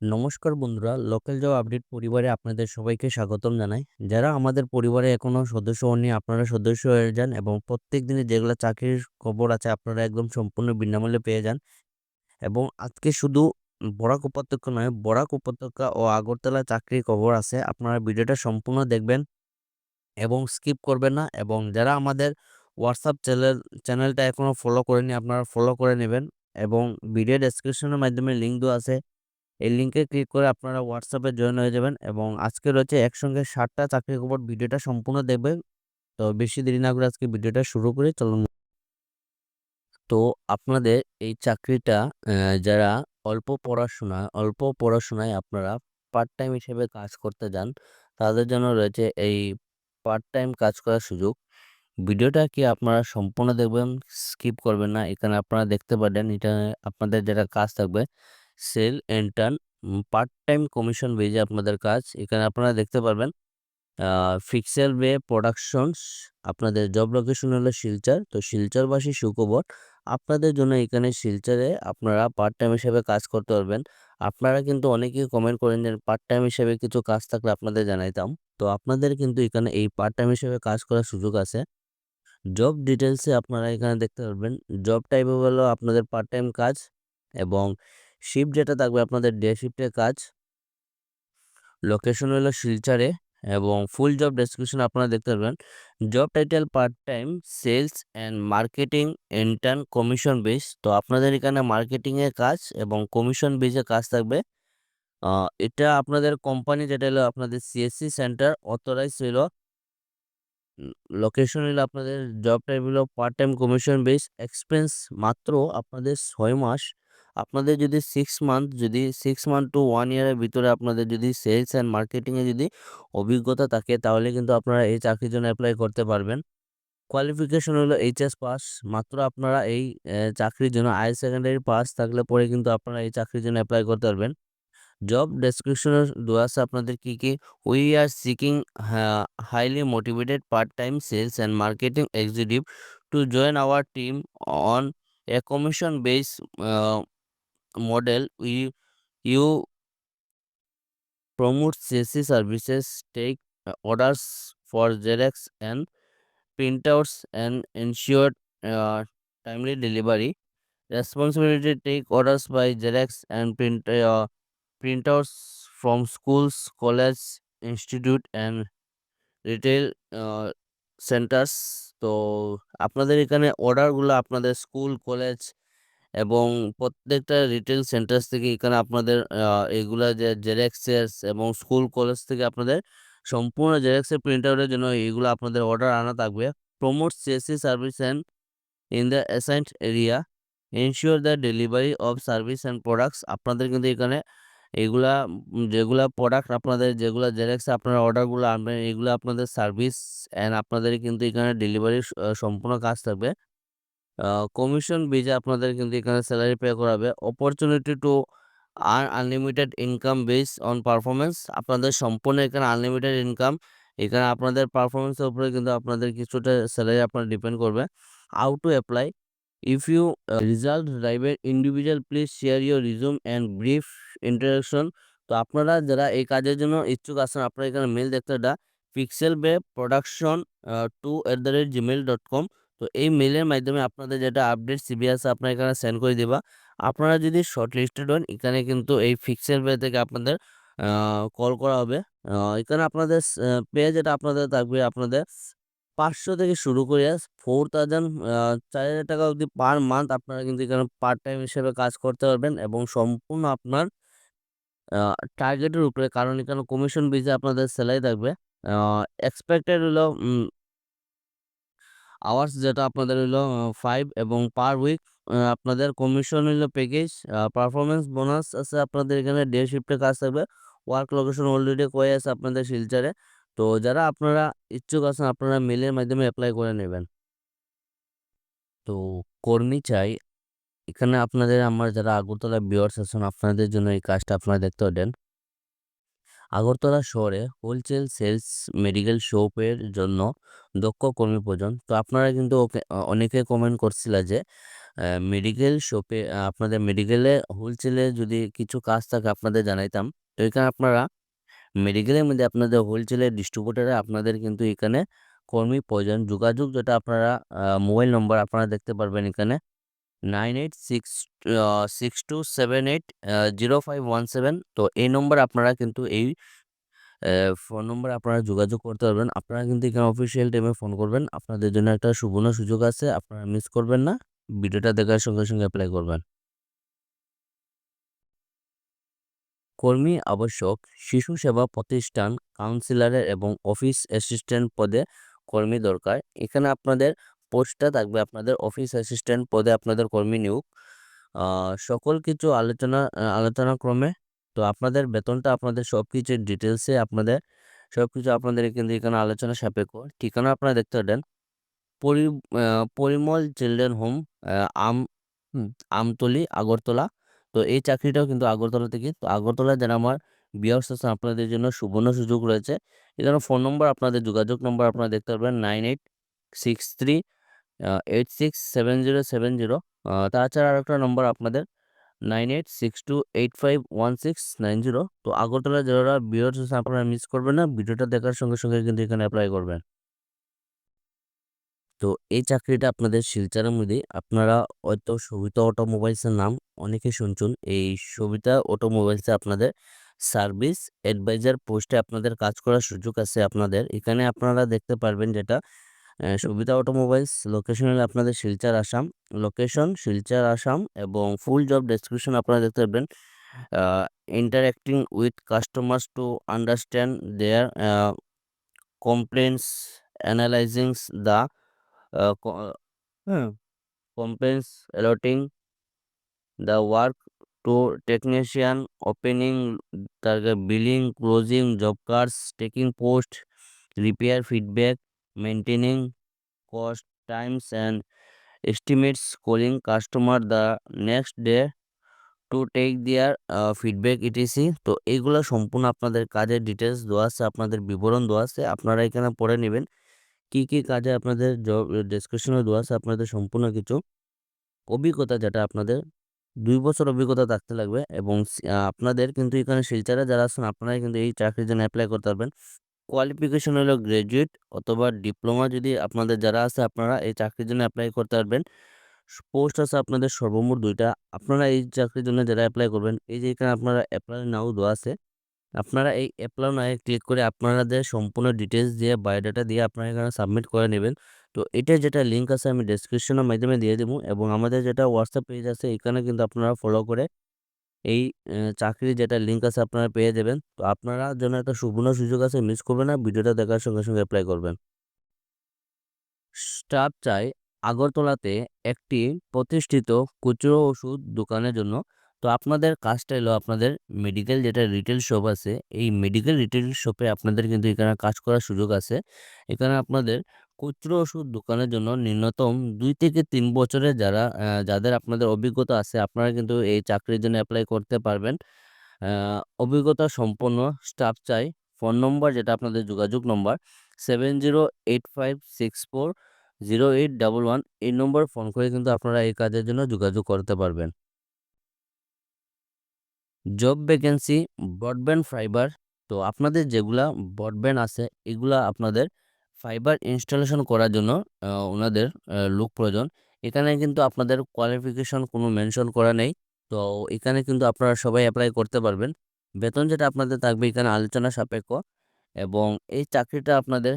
নমস্কার বন্ধুরা local job update পরিবারে আপনাদের সবাইকে স্বাগতম জানাই। যারা আমাদের পরিবারে এখনও সদস্য হননি, আপনারা সদস্য হয়ে যান এবং প্রত্যেক দিনে যেগুলো চাকরির খবর আছে, আপনারা একদম সম্পূর্ণ বিনামূল্যে পেয়ে যান। এবং আজকে শুধু বরাক উপত্যকা নয়, বরাক উপত্যকা ও আগরতলা চাকরির খবর আছে, আপনারা ভিডিওটা সম্পূর্ণ দেখবেন এবং স্কিপ করবেন না। এবং যারা আমাদের হোয়াটসঅ্যাপ চ্যানেল চ্যানেলটা এখনও ফলো করেনি আপনারা ফলো করে নেবেন। এবং ভিডিও ডেসক্রিপশনের মাধ্যমে লিঙ্ক দেওয়া আছে। এই লিঙ্কে ক্লিক করে আপনারা হোয়াটসঅ্যাপে জয়েন হয়ে যাবেন এবং আজকে রয়েছে একসঙ্গে ষাটটা চাকরির খবর ভিডিওটা সম্পূর্ণ দেখবেন। তো বেশি দেরি না করে আজকে ভিডিওটা শুরু করে, চলুন। তো আপনাদের এই চাকরিটা যারা অল্প পড়াশোনা, অল্প পড়াশোনায় আপনারা পার্ট টাইম হিসেবে কাজ করতে যান, তাদের জন্য রয়েছে এই পার্ট টাইম কাজ করার সুযোগ। ভিডিওটা কি আপনারা সম্পূর্ণ দেখবেন স্কিপ করবেন না? এখানে আপনারা দেখতে পারেন এটা আপনাদের যেটা কাজ থাকবে sales intern part time commission based আপনাদের কাজ। এখানে আপনারা দেখতে পারবেন ফিক্সেল বে প্রোডাকশনস, আপনাদের জব লোকেশন হলো শিলচর। তো শিলচরবাসী সুখবর, আপনাদের জন্য এখানে শিলচরে আপনারা পার্ট টাইম হিসেবে কাজ করতে পারবেন। আপনারা কিন্তু অনেকেই কমেন্ট করেন যে পার্ট টাইম হিসেবে কিছু কাজ থাকলে আপনাদের জানাইতাম। তো আপনাদের কিন্তু এখানে এই পার্ট টাইম হিসেবে কাজ করার সুযোগ আছে। জব ডিটেলসে আপনারা এখানে দেখতে পারবেন, জব টাইপ হলো আপনাদের পার্ট টাইম কাজ এবং শিফট যেটা থাকবে আপনাদের ডে শিফটের কাজ। লোকেশন হলো শিলচরে এবং ফুল জব ডেসক্রিপশন আপনারা দেখতে পারবেন। Job title part time sales and marketing intern commission base তো আপনাদের এখানে মার্কেটিংয়ের কাজ এবং কমিশন বেসে কাজ থাকবে। এটা আপনাদের কোম্পানি যেটা হলো আপনাদের সিএসসি সেন্টার অথরাইজ হলো লোকেশন হলো আপনাদের জব টাইপ হলো part time commission base expense মাত্র আপনাদের ছয় মাস আপনাদের যদি সিক্স মান্থ যদি সিক্স মান্থ টু ওয়ান ইয়ারের ভিতরে আপনাদের যদি সেলস অ্যান্ড মার্কেটিংয়ে যদি অভিজ্ঞতা থাকে, তাহলে কিন্তু আপনারা এই চাকরির জন্য অ্যাপ্লাই করতে পারবেন। কোয়ালিফিকেশন হলো এইচএস পাস মাত্র আপনারা এই চাকরির জন্য হায়ার সেকেন্ডারি পাস থাকলে পরে কিন্তু আপনারা এই চাকরির জন্য অ্যাপ্লাই করতে পারবেন। জব ডেসক্রিপশনে দেওয়া আছে আপনাদের কি কি? We are seeking highly motivated part time sales and marketing executive to join our team on a commission base model we you promote CSC services take uh, orders for Xerox and printouts and ensure uh, timely delivery responsibility take orders by Xerox and print uh, printouts from schools college institute and retail centers তো আপনাদের এখানে অর্ডারগুলো আপনাদের school college এবং প্রত্যেকটা retail centre থেকে এখানে আপনাদের এগুলা যে জেরক্সের এবং স্কুল কলেজ থেকে আপনাদের সম্পূর্ণ জেরক্সের প্রিন্ট আউটের জন্য এগুলো আপনাদের অর্ডার আনা থাকবে। Promote CSC service and in the assigned area ensure the delivery of service and products আপনাদের কিন্তু এখানে এগুলা, যেগুলা প্রোডাক্ট আপনাদের, যেগুলা জেরক্সে আপনারা অর্ডারগুলো আনবেন, এগুলো আপনাদের সার্ভিস অ্যান্ড আপনাদের কিন্তু এখানে ডেলিভারি সম্পূর্ণ কাজ থাকবে। কমিশন বেজে আপনাদের কিন্তু এখানে স্যালারি পে করাবে। Opportunity to earn unlimited income base on performance আপনাদের সম্পূর্ণ এখানে আনলিমিটেড ইনকাম এখানে আপনাদের পারফরমেন্সের উপরে কিন্তু আপনাদের কিছুটা স্যালারি আপনার ডিপেন্ড করবে। How to apply if you result ড্রাইভের individual please share your resume and brief interaction তো আপনারা যারা এই কাজের জন্য ইচ্ছুক আছেন, আপনারা এখানে মেল দেখতে pixel bay production two at the rate Gmail dot com তো এই মেলের মাধ্যমে আপনাদের যেটা আপডেট সিবি আছে আপনার এখানে সেন্ড করে দিবা। আপনারা যদি শর্ট লিস্টেড হন, এখানে কিন্তু এই ফিক্সেল পে থেকে আপনাদের কল করা হবে। এখানে আপনাদের পে যেটা আপনাদের থাকবে, আপনাদের পাঁচশো থেকে শুরু করে ফোর থাউজেন্ড চার হাজার টাকা অবধি পার মান্থ আপনারা কিন্তু এখানে পার্ট টাইম হিসেবে কাজ করতে পারবেন এবং সম্পূর্ণ আপনার টার্গেটের উপরে, কারণ এখানে কমিশন বেজে আপনাদের স্যালারি থাকবে। এক্সপেক্টেড হলো আওয়ার্স যেটা আপনাদের হলো ফাইভ এবং পার উইক আপনাদের কমিশন হলো প্যাকেজ পারফরমেন্স বোনাস আছে আপনাদের এখানে ডে শিফটে কাজ থাকবে ওয়ার্ক লোকেশন অলরেডি কয়ে আছে আপনাদের শিলচরে, তো যারা আপনারা ইচ্ছুক আছেন, আপনারা মেলের মাধ্যমে অ্যাপ্লাই করে নেবেন। তো কর্মী চাই, এখানে আপনাদের, আমার যারা আগরতলা বিয়ার্স আছেন, আপনাদের জন্য এই কাজটা আপনারা দেখতে পারেন। আগরতলা শহরে হোলসেল সেলস মেডিকেল শপের জন্য দক্ষ কর্মী প্রয়োজন। তো আপনারা কিন্তু ওকে অনেকে কমেন্ট করছিল যে মেডিকেল শপে আপনাদের মেডিকেলে হোলসেলে যদি কিছু কাজ থাকে আপনাদের জানাইতাম। তো এখানে আপনারা মেডিকেলের মধ্যে আপনাদের হোলসেলের ডিস্ট্রিবিউটারে আপনাদের কিন্তু এখানে কর্মী প্রয়োজন। যোগাযোগ যেটা আপনারা মোবাইল নম্বর আপনারা দেখতে পারবেন এখানে। Nine eight six six two seven eight zero five one seven. তো এই নম্বর আপনারা কিন্তু এই ফোন নম্বরে আপনারা যোগাযোগ করতে পারবেন। আপনারা কিন্তু এখানে অফিসিয়াল টাইমে ফোন করবেন। আপনাদের জন্য একটা সুবর্ণ সুযোগ আছে। আপনারা মিস করবেন না। ভিডিওটা দেখার সঙ্গে সঙ্গে অ্যাপ্লাই করবেন। কর্মী আবশ্যক, শিশু সেবা প্রতিষ্ঠান কাউন্সিলরের এবং অফিস অ্যাসিস্ট্যান্ট পদে কর্মী দরকার। এখানে আপনাদের পোস্টটা থাকবে আপনাদের অফিস অ্যাসিস্ট্যান্ট পদে আপনাদের কর্মী নিয়োগ। সকল কিছু আলোচনা আলোচনা ক্রমে তো আপনাদের বেতনটা, আপনাদের সব কিছুর ডিটেলসে আপনাদের সব কিছু আপনাদের কিন্তু এখানে আলোচনা সাপেক্ষ। ঠিকানা আপনারা দেখতে পারেন পরি পরিমল চিলড্রেন হোম আম আমতলি, আগরতলা। তো এই চাকরিটাও কিন্তু আগরতলা থেকে, তো আগরতলা যারা আমার বিয়ার্স আছে আপনাদের জন্য সুবর্ণ সুযোগ রয়েছে। এখানে ফোন নম্বর, আপনাদের যোগাযোগ নম্বর আপনারা দেখতে পারবেন, nine eight six three eight six seven zero seven zero তাছাড়া আরেকটা নম্বর আপনাদের nine eight six two eight five one six nine zero তো আগরতলা যারা আছে আপনারা মিস করবেন না, ভিডিওটা দেখার সঙ্গে সঙ্গে কিন্তু এখানে অ্যাপ্লাই করবেন। তো এই চাকরিটা আপনাদের শিলচরের মধ্যে, আপনারা হয়তো সবিতা অটোমোবাইলসের নাম অনেকে শুনছেন। এই সবিতা অটোমোবাইলসে আপনাদের সার্ভিস অ্যাডভাইজার পোস্টে আপনাদের কাজ করার সুযোগ আছে আপনাদের। এখানে আপনারা দেখতে পারবেন যেটা সবিতা অটোমোবাইলস লোকেশন হলে আপনাদের শিলচর, আসাম। লোকেশন শিলচর, আসাম এবং ফুল জব ডেসক্রিপশন আপনারা দেখতে পারবেন। Interacting with customers to understand their complaints analyzing the complaints allotting the work to technician opening তারপরে billing closing job cards taking post repair feedback maintaining cost times and estimates calling customer the next day to take their feedback ETC তো এইগুলো সম্পূর্ণ আপনাদের কাজের details দেওয়া আছে, আপনাদের বিবরণ দেওয়া আছে, আপনারা এখানে পড়ে নেবেন। কি কি কাজে আপনাদের জব ডেসক্রিপশনে দেওয়া আছে, আপনাদের সম্পূর্ণ কিছু অভিজ্ঞতা যেটা আপনাদের দুই বছর অভিজ্ঞতা থাকতে লাগবে এবং আপনাদের কিন্তু এখানে শিলচারে যারা আছেন, আপনারাই কিন্তু এই চাকরির জন্য অ্যাপ্লাই করতে পারবেন। কোয়ালিফিকেশন হলো গ্র্যাজুয়েট অথবা ডিপ্লোমা যদি আপনাদের যারা আছে আপনারা এই চাকরির জন্য অ্যাপ্লাই করতে পারবেন। পোস্ট আছে আপনাদের সর্বমোট দুইটা। আপনারা এই চাকরির জন্য যারা অ্যাপ্লাই করবেন, এই যে এখানে আপনারা অ্যাপ্লাই নাও দেওয়া আছে, আপনারা এই অ্যাপ্লাই নাও ক্লিক করে আপনাদের সম্পূর্ণ ডিটেলস দিয়ে বায়োডাটা দিয়ে আপনারা এখানে সাবমিট করে নেবেন। তো এটা যেটা লিঙ্ক আছে আমি ডেসক্রিপশনের মাধ্যমে দিয়ে দেবো এবং আমাদের যেটা হোয়াটসঅ্যাপ পেজ আছে, এখানে কিন্তু আপনারা ফলো করে এই চাকরির যেটা লিঙ্ক আছে আপনারা পেয়ে যাবেন। তো আপনারা যেন একটা সুবর্ণ সুযোগ আছে মিস করবেন না, ভিডিওটা দেখার সঙ্গে সঙ্গে অ্যাপ্লাই করবেন। স্টাফ চাই আগরতলাতে একটি প্রতিষ্ঠিত খুচরো ওষুধ দোকানের জন্য। তো আপনাদের কাজটা এলো আপনাদের মেডিকেল যেটা রিটেল শপ আছে, এই মেডিকেল রিটেল শপে আপনাদের কিন্তু এখানে কাজ করার সুযোগ আছে। এখানে আপনাদের খুচরো ওষুধ দোকানের জন্য ন্যূনতম দুই থেকে তিন বছরের যারা যাদের আপনাদের অভিজ্ঞতা আছে, আপনারা কিন্তু এই চাকরির জন্য অ্যাপ্লাই করতে পারবেন। অভিজ্ঞতা সম্পন্ন স্টাফ চাই। ফোন নম্বর যেটা আপনাদের যোগাযোগ number seven zero eight five six four zero eight double one এই নম্বর ফোন করে কিন্তু আপনারা এই কাজের জন্য যোগাযোগ করতে পারবেন। জব ভ্যাকেন্সি ব্রডব্যান্ড ফাইবার তো আপনাদের যেগুলা ব্রডব্যান্ড আছে, এগুলা আপনাদের ফাইবার ইনস্টলেশন করার জন্য ওনাদের লোক প্রয়োজন। এখানে কিন্তু আপনাদের কোয়ালিফিকেশন কোনো মেনশন করা নেই। তো এখানে কিন্তু আপনারা সবাই অ্যাপ্লাই করতে পারবেন। বেতন যেটা আপনাদের থাকবে এখানে আলোচনা সাপেক্ষ। এবং এই চাকরিটা আপনাদের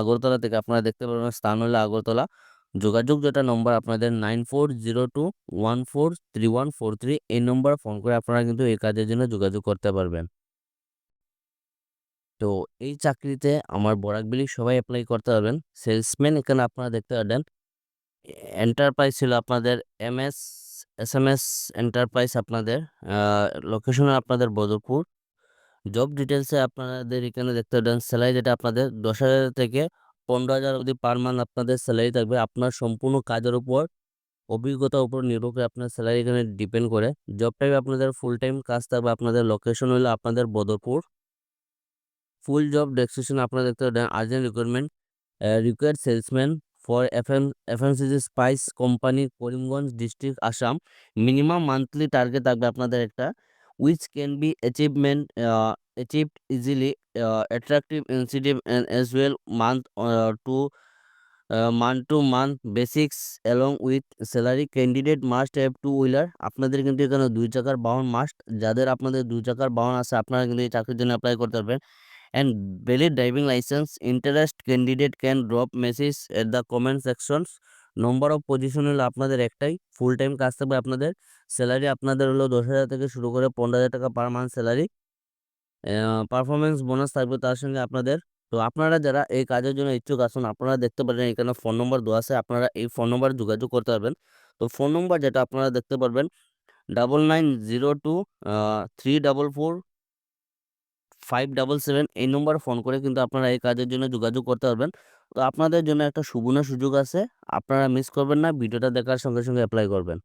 আগরতলা থেকে আপনারা দেখতে পারবেন। স্থান হলো আগরতলা। যোগাযোগ যেটা নম্বর আপনাদের nine four zero two one four three one four three এই নম্বর ফোন করে আপনারা কিন্তু এই কাজের জন্য যোগাযোগ করতে পারবেন। তো এই চাকরিতে আমার বরাক বরাকবিলি সবাই অ্যাপ্লাই করতে পারবেন। সেলসম্যান এখানে আপনারা দেখতে পারবেন। এন্টারপ্রাইজ ছিল আপনাদের M S S M S enterprise আপনাদের লোকেশন আপনাদের বদরপুর। জব ডিটেলসে আপনাদের এখানে দেখতে পাবেন স্যালারি যেটা আপনাদের দশ হাজার থেকে পনেরো হাজার অবধি পার মান্থ আপনাদের স্যালারি থাকবে। আপনার সম্পূর্ণ কাজের উপর অভিজ্ঞতার উপর নির্ভর করে আপনার স্যালারি এখানে ডিপেন্ড করে। জব টাইম আপনাদের ফুল টাইম কাজ থাকবে, আপনাদের লোকেশন হলো আপনাদের বদরপুর। ফুল জব ডেসক্রিপশন আপনারা দেখতে পাবেন urgent requirement required salesman for FM FMCG spice company Karimganj district Assam minimum monthly target থাকবে আপনাদের একটা which can be achievement achieved easily attractive incentive and as well month to month to month basics along with salary candidate must have two wheeler আপনাদের কিন্তু এখানে দুই চাকার বাহন must যাদের আপনাদের দুই চাকার বাহন আছে, আপনারা কিন্তু এই চাকরির জন্য অ্যাপ্লাই করতে পারবেন। And valid driving license interest candidate can drop message at the comment sections number of position হলো আপনাদের একটাই ফুল টাইম কাজ থাকবে আপনাদের স্যালারি আপনাদের হলো দশ হাজার থেকে শুরু করে পনেরো হাজার টাকা per month salary performance bonus থাকবে তার সঙ্গে আপনাদের। তো আপনারা যারা এই কাজের জন্য ইচ্ছুক আছেন, আপনারা দেখতে পারেন এখানে ফোন নম্বর দেওয়া আছে, আপনারা এই ফোন নম্বরে যোগাযোগ করতে পারবেন। তো ফোন নম্বর যেটা আপনারা দেখতে পারবেন double nine zero two three double four five double seven এই নম্বরে ফোন করে কিন্তু আপনারা এই কাজের জন্য যোগাযোগ করতে পারবেন। তো আপনাদের জন্য একটা সুবর্ণ সুযোগ আছে, আপনারা মিস করবেন না, ভিডিওটা দেখার সঙ্গে সঙ্গে অ্যাপ্লাই করবেন।